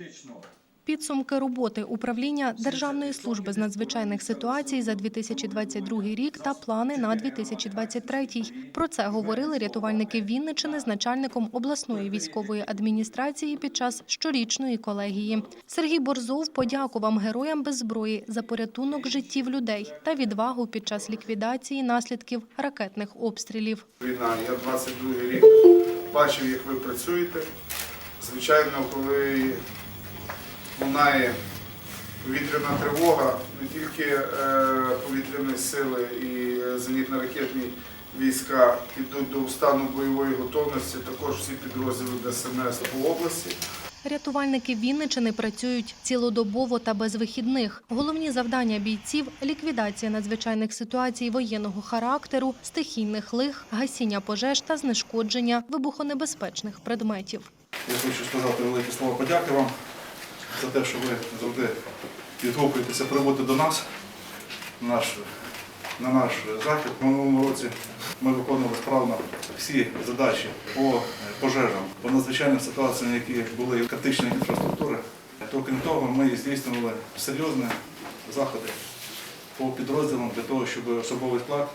Фактично, Підсумки роботи управління Державної служби з надзвичайних ситуацій за 2022 рік та плани на 2023. Про це говорили рятувальники Вінничини з начальником обласної військової адміністрації під час щорічної колегії. Сергій Борзов подякував героям без зброї за порятунок життів людей та відвагу під час ліквідації наслідків ракетних обстрілів. Війна, я 22 рік бачив, як ви працюєте. Звичайно, коли лунає повітряна тривога, не тільки е, повітряні сили і зенітно-ракетні війська йдуть до стану бойової готовності, також всі підрозділи ДСНС по області. Рятувальники Вінничини працюють цілодобово та без вихідних. Головні завдання бійців ліквідація надзвичайних ситуацій воєнного характеру, стихійних лих, гасіння пожеж та знешкодження вибухонебезпечних предметів. Я хочу сказати великі слова подяки вам за те, що ви завжди відгукуєтеся прибути до нас на наш, на наш захід. В минулому році ми виконували справно всі задачі по е, пожежам, по надзвичайним ситуаціям, які були критичної інфраструктури. То крім того, ми здійснювали серйозні заходи по підрозділам для того, щоб особовий склад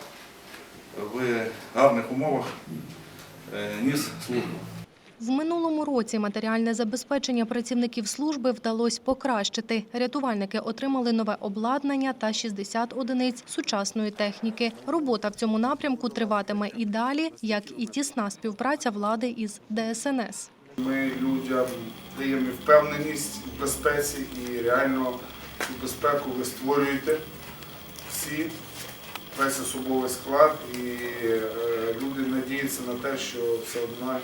в гарних умовах е, ніс службу. В минулому році матеріальне забезпечення працівників служби вдалося покращити. Рятувальники отримали нове обладнання та 60 одиниць сучасної техніки. Робота в цьому напрямку триватиме і далі, як і тісна співпраця влади із ДСНС. Ми людям даємо впевненість в безпеці і реально безпеку ви створюєте всі, весь особовий склад, і е, люди надіються на те, що все одно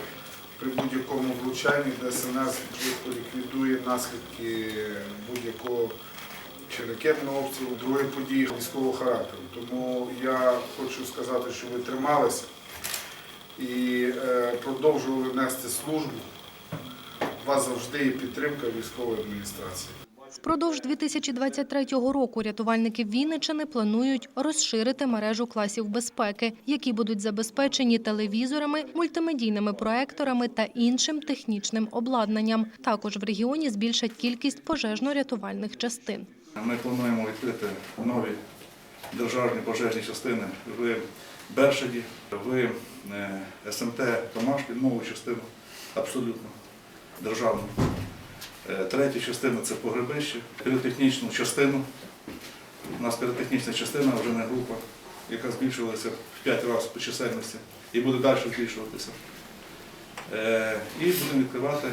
при будь-якому влучанні ДСНС швидко ліквідує наслідки будь-якого чи ракетного обстрілу, другої події військового характеру. Тому я хочу сказати, що ви трималися і е, продовжували нести службу. У вас завжди є підтримка військової адміністрації. Впродовж 2023 року рятувальники Вінничини планують розширити мережу класів безпеки, які будуть забезпечені телевізорами, мультимедійними проекторами та іншим технічним обладнанням. Також в регіоні збільшать кількість пожежно-рятувальних частин. Ми плануємо відкрити нові державні пожежні частини в Бершаді, в е, СМТ Томашпіль, нову частину, абсолютно державну. Е, Третя частина це погребище, піротехнічну частину. У нас піротехнічна частина вже не група, яка збільшилася в 5 разів по чисельності і буде далі збільшуватися. Е, І будемо відкривати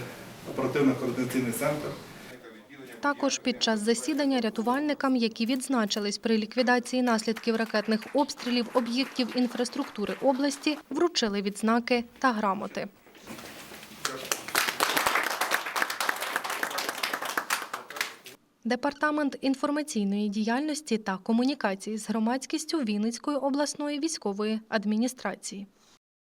оперативно-координаційний центр. Також під час засідання рятувальникам, які відзначились при ліквідації наслідків ракетних обстрілів об'єктів інфраструктури області, вручили відзнаки та грамоти. Департамент інформаційної діяльності та комунікації з громадськістю Вінницької обласної військової адміністрації.